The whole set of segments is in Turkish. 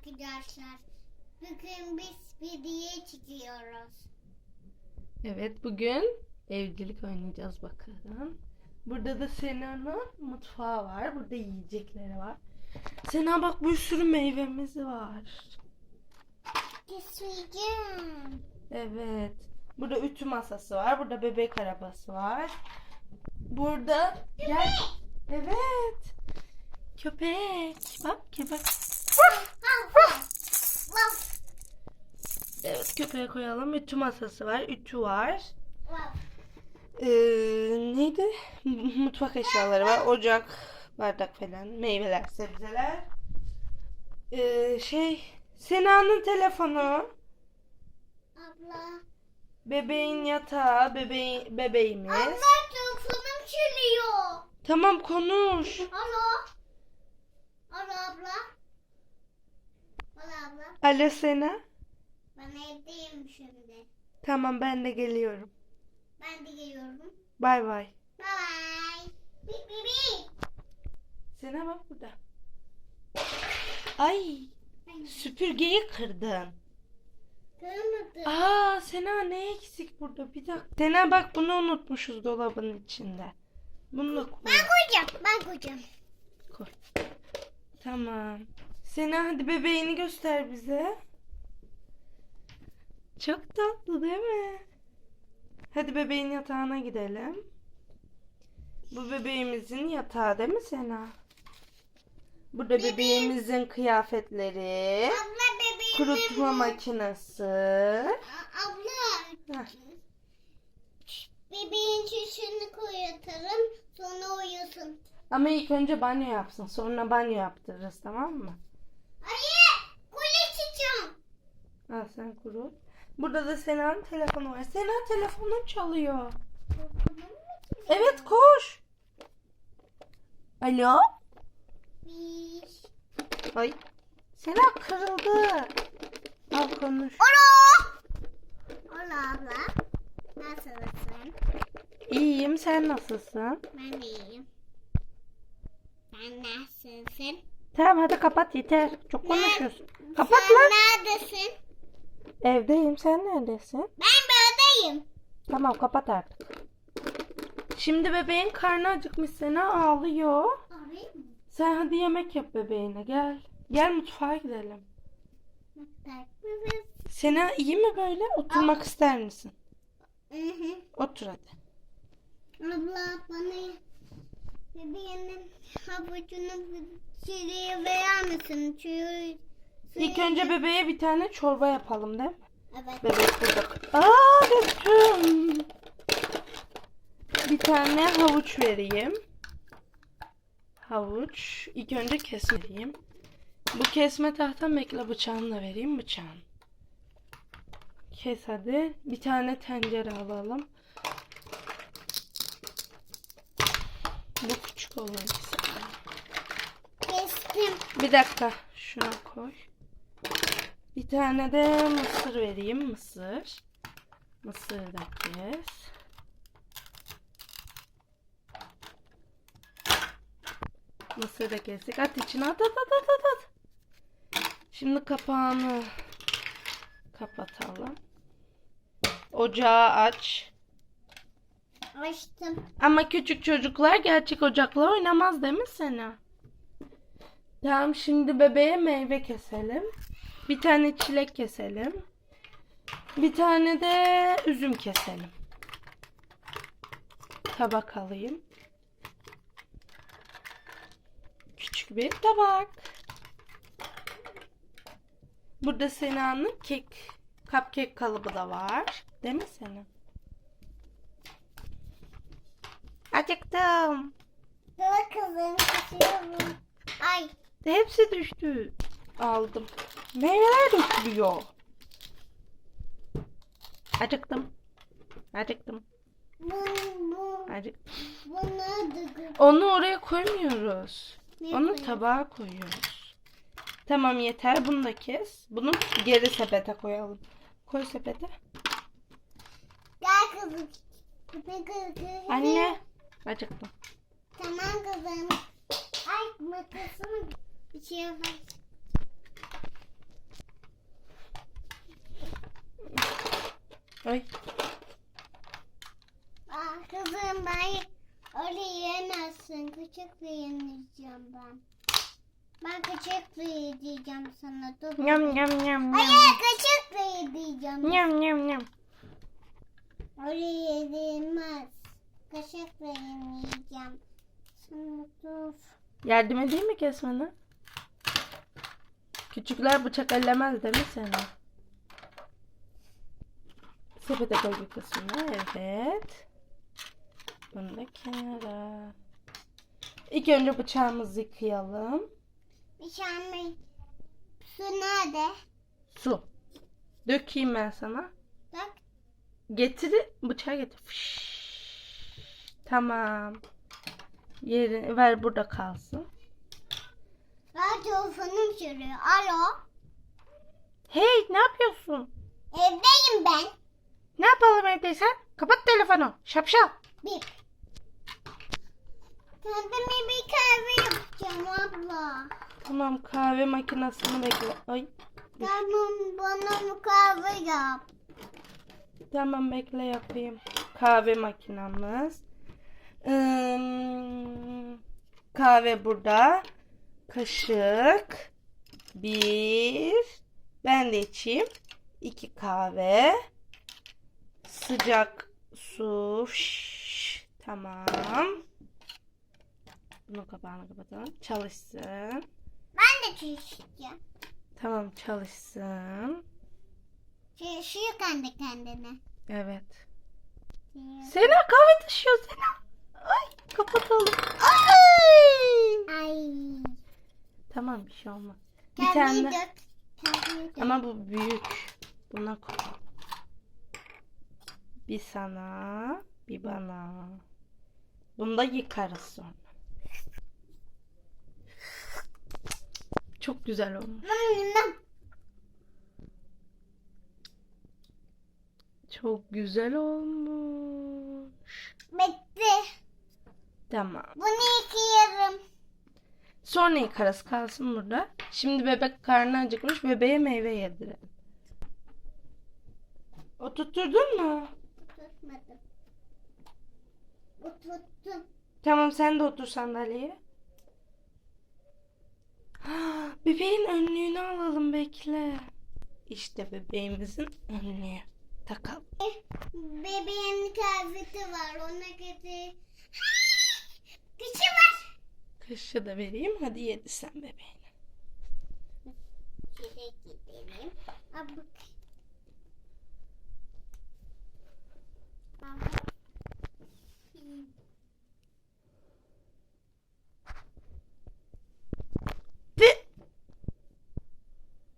arkadaşlar. Bugün biz video çekiyoruz. Evet bugün evcilik oynayacağız bakalım. Burada da Sena'nın mutfağı var. Burada yiyecekleri var. Sena bak bir sürü meyvemiz var. Keseceğim. Evet. Burada ütü masası var. Burada bebek arabası var. Burada gel. Evet. Köpek. Bak köpek. Evet köpeğe koyalım. Ütü masası var. Ütü var. Ee, neydi? Mutfak eşyaları var. Ocak, bardak falan. Meyveler, sebzeler. Ee, şey Sena'nın telefonu. Abla. Bebeğin yatağı, bebeğin, bebeğimiz. Abla telefonum çalıyor. Tamam konuş. Alo. Alo abla. Alo abla. Alo Sena. Ben evdeyim şimdi. Tamam ben de geliyorum. Ben de geliyorum. Bay bay. Bye. Bip bip bip. Sena bak burada. Ay süpürgeyi kırdın. Kırmadı. Aa Sena ne eksik burada? Bir dakika. Sena bak bunu unutmuşuz dolabın içinde. Bunu da koy. Ben koyacağım. Ben koyacağım. koy. Tamam. Sena hadi bebeğini göster bize. Çok tatlı değil mi? Hadi bebeğin yatağına gidelim. Bu bebeğimizin yatağı değil mi Sena? Burada bebeğimizin kıyafetleri. Abla bebeğim. Kurutma makinesi. A- Abla. Heh. Bebeğin çişini koyatarım. Sonra uyusun. Ama ilk önce banyo yapsın. Sonra banyo yaptırırız tamam mı? Hayır. Kule çiçeğim. Al sen kurut. Burada da Sena'nın telefonu var. Sena telefonun çalıyor. Evet koş. Alo? Ay. Sena kırıldı. Al konuş. Alo. Alo abla. Nasılsın? İyiyim sen nasılsın? Ben de iyiyim. Sen nasılsın? Tamam hadi kapat yeter. Çok konuşuyorsun. Kapat Sen lan. neredesin? Evdeyim sen neredesin? Ben buradayım. Tamam kapat artık. Şimdi bebeğin karnı acıkmış Sena ağlıyor. Arayayım mı? Sen hadi yemek yap bebeğine gel. Gel mutfağa gidelim. Bak, bak. Sena iyi mi böyle? Oturmak ister misin? Hı hı. Otur hadi. Abla bana bebeğinin havucunu çileğe verir misin? Çünkü İlk önce bebeğe bir tane çorba yapalım değil mi? Evet. Bebek burada. Aa döktüm. Bir tane havuç vereyim. Havuç. İlk önce kesmeliyim. Bu kesme tahta bekle bıçağını da vereyim bıçağın. Kes hadi. Bir tane tencere alalım. Bu küçük olan Kestim. Bir dakika. Şuna koy. Bir tane de mısır vereyim. Mısır. Mısır da kes. Mısır da kestik. At içine at at at at at, at. Şimdi kapağını kapatalım. Ocağı aç. Açtım. Ama küçük çocuklar gerçek ocakla oynamaz değil mi Sena? Tamam şimdi bebeğe meyve keselim. Bir tane çilek keselim. Bir tane de üzüm keselim. Tabak alayım. Küçük bir tabak. Burada Sena'nın kek, cupcake kalıbı da var. Değil mi Sena? Acıktım. Dur kızım. Ay. Hepsi düştü. Aldım. Meyveler dökülüyor. Acıktım. Acıktım. Bu, bu, Acık. bunu da Onu oraya koymuyoruz. Ne Onu tabağa koyuyoruz. Tamam yeter. Bunu da kes. Bunu geri sepete koyalım. Koy sepete. Gel kızım. Anne. Acıktım. Tamam kızım. Ay makasımı bir şey yapar. Ay. Aa, kızım ben öyle yiyemezsin. Küçük yiyeceğim ben. Ben küçük yiyeceğim sana. Dur. Yam yam yam. Hayır küçük yiyeceğim. Yam yam yam. Öyle yedilmez. Kaşıkla yemeyeceğim. Sana dur. Yardım edeyim mi kesmene? Küçükler bıçak ellemez değil mi seni? Sepete koy bir kısmını. Evet. Bunu da kenara. İlk önce bıçağımızı yıkayalım. Şey Su nerede? Su. Dökeyim ben sana. Bak. Getir, bıçağı getir. Fış. Tamam. Yeri ver burada kalsın. Ben telefonum çalıyor. Alo. Hey, ne yapıyorsun? Evdeyim ben. Ne yapalım evdeysen? Kapat telefonu. Şapşal. Bir. Kendime bir kahve yapacağım abla. Tamam kahve makinesini bekle. Ay. Tamam bana bir kahve yap. Tamam bekle yapayım. Kahve makinamız. Hmm, kahve burada. Kaşık. Bir. Ben de içeyim. İki kahve. Sıcak su. Şşş. Tamam. Bunun kapağını kapatalım. Çalışsın. Ben de çalışacağım. Tamam çalışsın. Çalışıyor kendi kendine. Evet. Sena kahve taşıyor Sena. Ay kapatalım. Ay. Ay. Tamam bir şey olmaz. Bir Kahveyi tane. dök. Kahveyi dök. Ama bu büyük. Buna koy. Bir sana, bir bana. Bunu da yıkarız sonra. Çok güzel olmuş. Çok güzel olmuş. Bitti. Tamam. Bunu yıkayarım. Sonra yıkarız kalsın burada. Şimdi bebek karnı acıkmış. Bebeğe meyve yedirelim. Oturtturdun mu? Tutmadım. Oturttum. Tamam sen de otur sandalyeye. Bebeğin önlüğünü alalım bekle. İşte bebeğimizin önlüğü. Takalım. Bebeğin kıyafeti var. Ona getir. Kışı var. Kaşı da vereyim. Hadi yedi sen bebeğini. Şöyle gidelim. Aa, bak. Aa. Tı.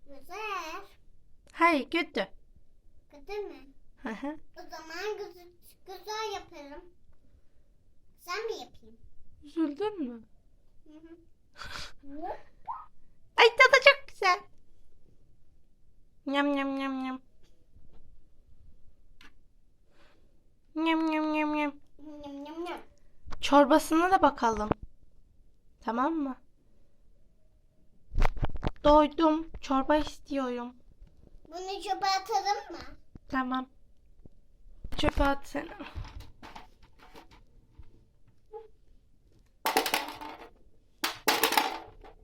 Güzel. Hayır kötü. Kötü mü? Hı hı. O zaman güzel, güzel yaparım. Sen mi yapayım? Üzüldün mü? Hı hı. Ay tadı çok güzel. Yam yam yam yam. Yam yam yam yam. Yum, yum, yum. Çorbasına da bakalım. Tamam mı? Doydum. Çorba istiyorum. Bunu çöpe atalım mı? Tamam. Çöpe at sen.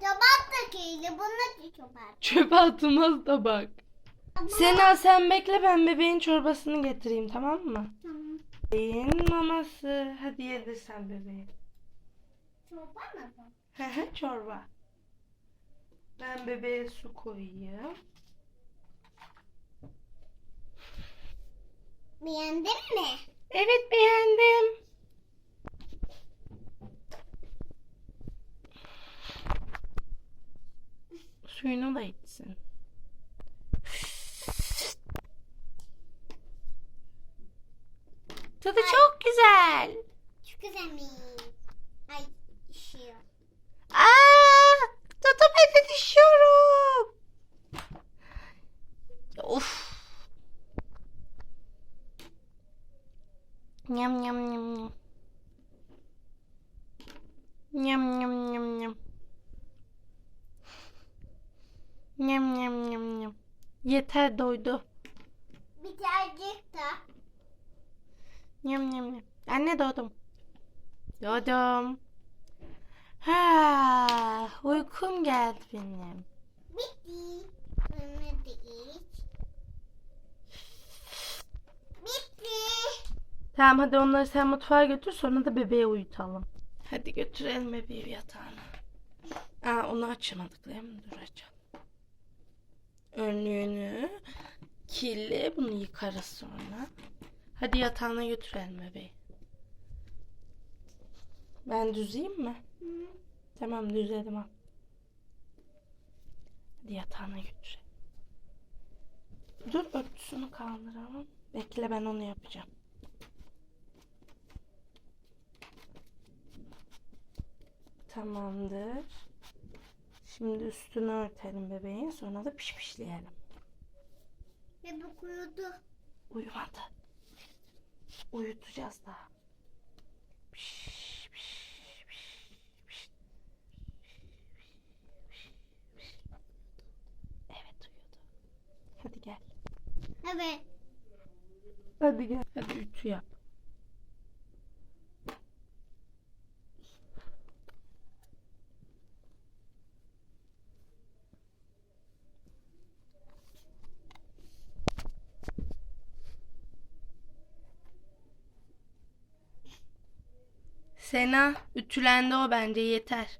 Tabak da kirli. Bunu çöpe at. Çöpe atılmaz da bak. Sena sen bekle ben bebeğin çorbasını getireyim tamam mı? Bebeğin maması. Hadi yedir sen bebeği. Çorba mı bu? Çorba. Ben bebeğe su koyayım. Beğendin mi? Evet beğendim. Suyunu da içsin. Tadı çok güzel. Çok güzel mi? Ay üşüyor. Aa, tadı beni düşüyorum. Of. Nyam nyam nyam nyam. Nyam nyam nyam nyam. Nyam nyam nyam nyam. Yeter doydu. Birazcık da. Nyam nyam nyam. Anne doğdum. Doğdum. Ha, uykum geldi benim. Bitti. Sonra da iç. Bitti. Tamam hadi onları sen mutfağa götür sonra da bebeği uyutalım. Hadi götürelim bebeği yatağına. Aa onu açamadık değil mi? Dur açalım. Önlüğünü, kirli bunu yıkarız sonra. Hadi yatağına götürelim bebeği. Ben düzeyim mi? Hı. Tamam düzledim al. Hadi yatağına götürelim. Dur örtüsünü kaldıralım. Bekle ben onu yapacağım. Tamamdır. Şimdi üstünü örtelim bebeğin sonra da pişpişleyelim. Bebek uyudu. Uyumadı. Uyutacağız piş. Evet uyudu. Hadi gel. Evet. Hadi gel. Hadi ütü yap. Sena, ütülendi o bence yeter.